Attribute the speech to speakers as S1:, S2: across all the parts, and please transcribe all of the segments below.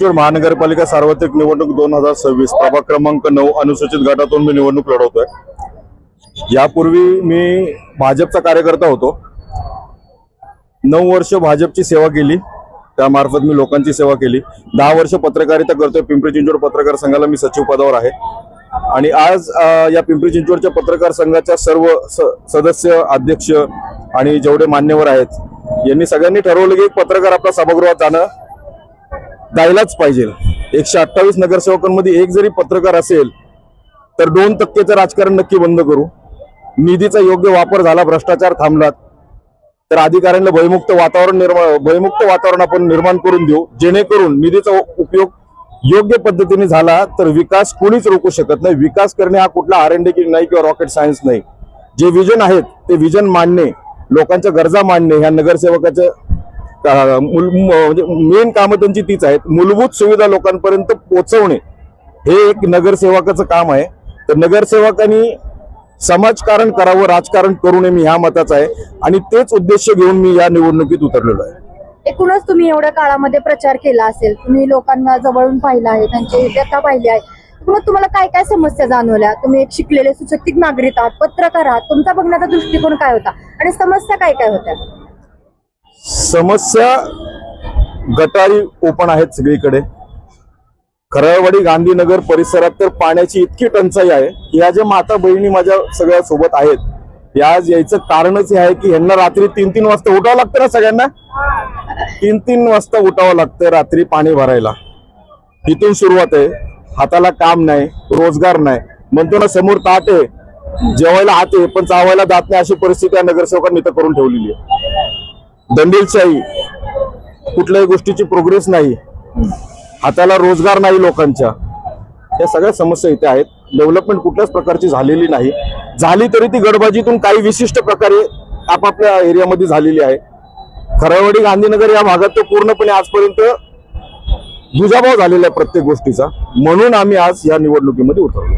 S1: चिंचवड महानगरपालिका सार्वत्रिक निवडणूक दोन हजार सव्वीस प्रभाग क्रमांक नऊ अनुसूचित गटातून मी निवडणूक लढवतोय. यापूर्वी मी भाजपचा कार्यकर्ता होतो. नऊ वर्ष भाजपची सेवा केली. त्यामार्फत मी लोकांची सेवा केली. दहा वर्ष पत्रकारिता करतोय. पिंपरी चिंचवड पत्रकार संघाला मी सचिव पदावर आहे. आणि आज या पिंपरी चिंचवडच्या पत्रकार संघाच्या सर्व स- सदस्य अध्यक्ष आणि जेवढे मान्यवर आहेत यांनी सगळ्यांनी ठरवलं की एक पत्रकार आपल्या सभागृहात जाणं द्यायलाच पाहिजे. एकशे अठ्ठावीस नगरसेवकांमध्ये एक जरी पत्रकार असेल तर दोन टक्केचं राजकारण नक्की बंद करू. निधीचा योग्य वापर झाला भ्रष्टाचार थांबला तर अधिकाऱ्यांना भयमुक्त वातावरण निर्माण भयमुक्त वातावरण आपण निर्माण करून देऊ. जेणेकरून निधीचा उपयोग योग्य पद्धतीने झाला तर विकास कोणीच रोखू शकत नाही. विकास करणे हा कुठला आर एन डी नाही किंवा रॉकेट सायन्स नाही. जे विजन आहेत ते विजन मांडणे लोकांच्या गरजा मांडणे ह्या नगरसेवकाचं म्हणजे मेन कामं त्यांची तीच आहेत. मूलभूत सुविधा लोकांपर्यंत पोहोचवणे हे एक नगरसेवकाचं काम आहे. तर नगरसेवकांनी समाजकारण करावं राजकारण करू नये मी ह्या मताचा आहे. आणि तेच उद्देश घेऊन मी या निवडणुकीत उतरलेलो आहे.
S2: एकूणच तुम्ही एवढ्या काळामध्ये प्रचार केला असेल तुम्ही लोकांना जवळून पाहिलं आहे त्यांची व्यथा पाहिली आहे. मग तुम्हाला काय काय समस्या जाणवल्या? तुम्ही एक शिकलेले सुशिक्षित नागरिक आहात पत्रकार आहात. तुमचा बघण्याचा दृष्टिकोन काय होता? आणि समस्या काय काय होत्या?
S1: समस्या गटारी ओपन आहेत सगळीकडे. खरळवाडी गांधीनगर परिसरात तर पाण्याची इतकी टंचाई आहे की या ज्या माता बहिणी माझ्या सगळ्या सोबत आहेत आज यायचं कारणच हे आहे की यांना रात्री तीन तीन वाजता उठावं लागतं ना सगळ्यांना? तीन तीन वाजता उठावं लागतं रात्री पाणी भरायला. इथून सुरुवात आहे. हाताला काम नाही रोजगार नाही. म्हणतो ना समोर ताट आहे. जेवायला हात आहे पण चावायला जात नाही अशी परिस्थिती या नगरसेवकांनी इथं करून ठेवलेली आहे. दंडीलशाही कुठल्याही गोष्टीची प्रोग्रेस नाही. हाताला रोजगार नाही लोकांच्या. या सगळ्या समस्या इथे आहेत. डेव्हलपमेंट कुठल्याच प्रकारची झालेली नाही. झाली तरी ती गडबाजीतून काही विशिष्ट प्रकारे आपापल्या एरियामध्ये झालेली आहे. खरावाडी गांधीनगर या भागात तर पूर्णपणे आजपर्यंत दुजाभाव झालेला आहे प्रत्येक गोष्टीचा. म्हणून आम्ही आज या निवडणुकीमध्ये उतरलो.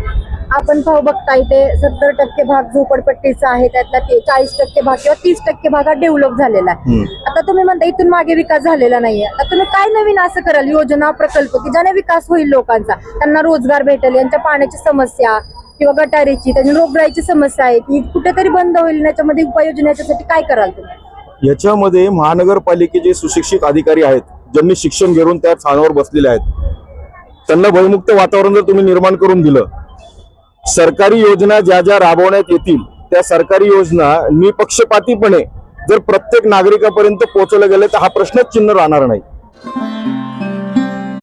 S2: आपण भाऊ बघता इथे सत्तर टक्के भाग झोपडपट्टीचा आहे त्यातला चाळीस टक्के भाग किंवा तीस टक्के भाग हा डेव्हलप झालेला आहे. आता तुम्ही म्हणता इथून मागे विकास झालेला नाहीये. आता तुम्ही काय नवीन असं कराल? योजना प्रकल्प की ज्याने विकास होईल लोकांचा? त्यांना रोजगार भेटेल यांच्या पाण्याची समस्या किंवा गटारीची त्यांची रोगराईची समस्या आहे की कुठेतरी बंद होईल याच्यामध्ये उपाययोजना याच्यासाठी काय कराल तुम्ही?
S1: याच्यामध्ये महानगरपालिकेचे सुशिक्षित अधिकारी आहेत ज्यांनी शिक्षण घेऊन त्या स्थानावर बसलेले आहेत. त्यांना भयमुक्त वातावरण जर तुम्ही निर्माण करून दिलं सरकारी योजना ज्या ज्या राबवण्यात येतील त्या सरकारी योजना निपक्षपातीपणे जर प्रत्येक नागरिकापर्यंत पोहोचवल्या गेल्या तर हा प्रश्नच चिन्ह राहणार नाही.